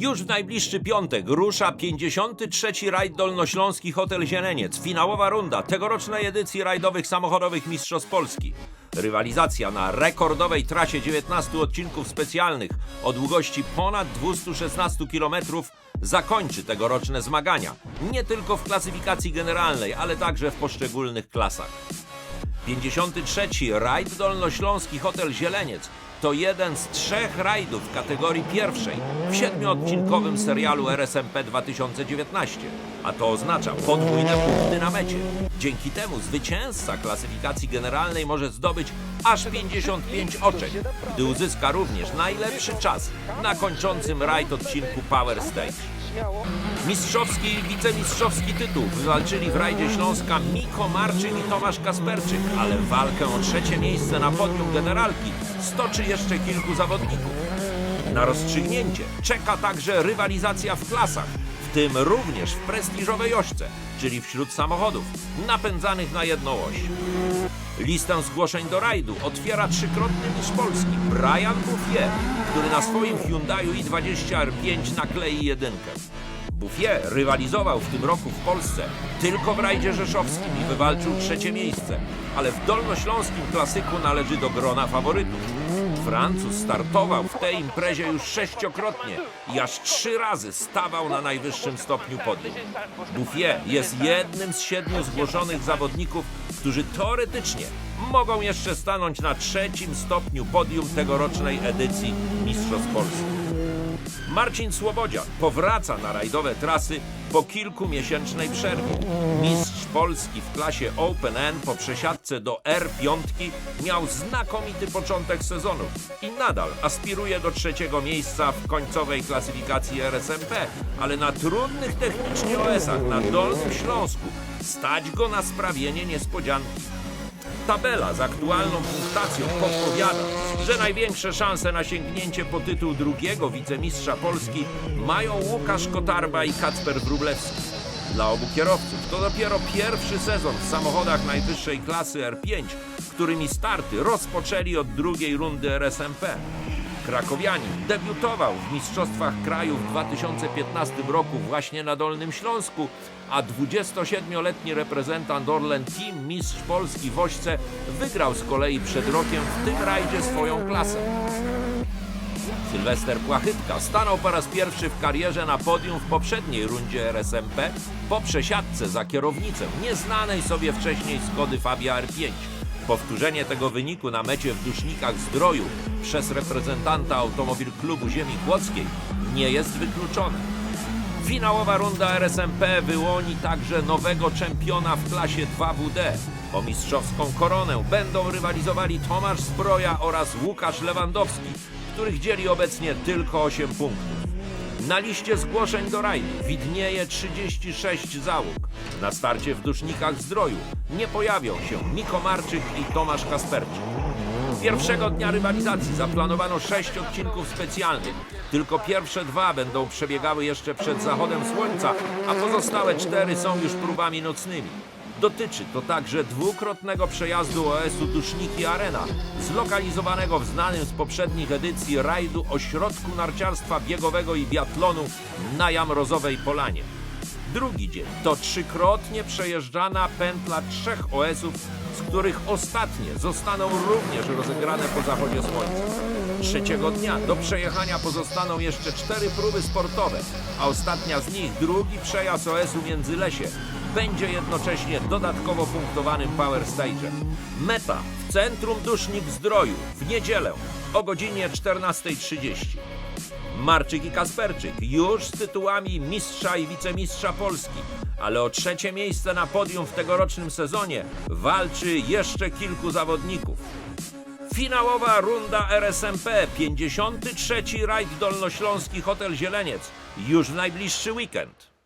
Już w najbliższy piątek rusza 53. rajd Dolnośląski Hotel Zieleniec. Finałowa runda tegorocznej edycji rajdowych samochodowych Mistrzostw Polski. Rywalizacja na rekordowej trasie 19 odcinków specjalnych o długości ponad 216 km zakończy tegoroczne zmagania. Nie tylko w klasyfikacji generalnej, ale także w poszczególnych klasach. 53. rajd Dolnośląski Hotel Zieleniec to jeden z trzech rajdów kategorii pierwszej w siedmiodcinkowym serialu RSMP 2019, a to oznacza podwójne punkty na mecie. Dzięki temu zwycięzca klasyfikacji generalnej może zdobyć aż 55 oczek, gdy uzyska również najlepszy czas na kończącym rajd odcinku Power Stage. Mistrzowski i wicemistrzowski tytuł wywalczyli w rajdzie Śląska Miko Marczyn i Tomasz Kasperczyk, ale walkę o trzecie miejsce na podium generalki stoczy jeszcze kilku zawodników. Na rozstrzygnięcie czeka także rywalizacja w klasach, w tym również w prestiżowej ośce, czyli wśród samochodów napędzanych na jedną oś. Listę zgłoszeń do rajdu otwiera trzykrotny mistrz Polski Brian Bouffier, który na swoim Hyundaiu i20 R5 naklei jedynkę. Bouffier rywalizował w tym roku w Polsce tylko w rajdzie rzeszowskim i wywalczył trzecie miejsce, ale w dolnośląskim klasyku należy do grona faworytów. Francuz startował w tej imprezie już sześciokrotnie i aż trzy razy stawał na najwyższym stopniu podium. Bouffier jest jednym z siedmiu zgłoszonych zawodników, którzy teoretycznie mogą jeszcze stanąć na trzecim stopniu podium tegorocznej edycji Mistrzostw Polski. Marcin Słobodzian powraca na rajdowe trasy po kilkumiesięcznej przerwie. Mistrz Polski w klasie Open N po przesiadce do R5 miał znakomity początek sezonu i nadal aspiruje do trzeciego miejsca w końcowej klasyfikacji RSMP, ale na trudnych technicznie OS-ach na Dolnym Śląsku stać go na sprawienie niespodzianki. Tabela z aktualną punktacją podpowiada, że największe szanse na sięgnięcie po tytuł drugiego wicemistrza Polski mają Łukasz Kotarba i Kacper Wróblewski. Dla obu kierowców to dopiero pierwszy sezon w samochodach najwyższej klasy R5, którymi starty rozpoczęli od drugiej rundy RSMP. Krakowianin debiutował w Mistrzostwach Kraju w 2015 roku właśnie na Dolnym Śląsku, a 27-letni reprezentant Orlen Team Mistrz Polski w Ośce wygrał z kolei przed rokiem w tym rajdzie swoją klasę. Sylwester Płachytka stanął po raz pierwszy w karierze na podium w poprzedniej rundzie RSMP po przesiadce za kierownicę nieznanej sobie wcześniej Skody Fabia R5. Powtórzenie tego wyniku na mecie w Dusznikach Zdroju przez reprezentanta Automobil Klubu Ziemi Kłodzkiej nie jest wykluczone. Finałowa runda RSMP wyłoni także nowego czempiona w klasie 2WD. O mistrzowską koronę będą rywalizowali Tomasz Zbroja oraz Łukasz Lewandowski, których dzieli obecnie tylko 8 punktów. Na liście zgłoszeń do rajdu widnieje 36 załóg. Na starcie w Dusznikach Zdroju nie pojawią się Miko Marczyk i Tomasz Kasperczyk. Pierwszego dnia rywalizacji zaplanowano sześć odcinków specjalnych. Tylko pierwsze dwa będą przebiegały jeszcze przed zachodem słońca, a pozostałe cztery są już próbami nocnymi. Dotyczy to także dwukrotnego przejazdu OS-u Duszniki Arena, zlokalizowanego w znanym z poprzednich edycji rajdu ośrodku narciarstwa biegowego i biatlonu na Jamrozowej Polanie. Drugi dzień to trzykrotnie przejeżdżana pętla trzech OS-ów, z których ostatnie zostaną również rozegrane po zachodzie słońca. Trzeciego dnia do przejechania pozostaną jeszcze cztery próby sportowe, a ostatnia z nich, drugi przejazd OS-u Międzylesie, będzie jednocześnie dodatkowo punktowanym Power Stage'em. Meta w centrum Dusznik Zdroju w niedzielę o godzinie 14.30. Marczyk i Kasperczyk już z tytułami mistrza i wicemistrza Polski, ale o trzecie miejsce na podium w tegorocznym sezonie walczy jeszcze kilku zawodników. Finałowa runda RSMP, 53. rajd Dolnośląski Hotel Zieleniec, już w najbliższy weekend.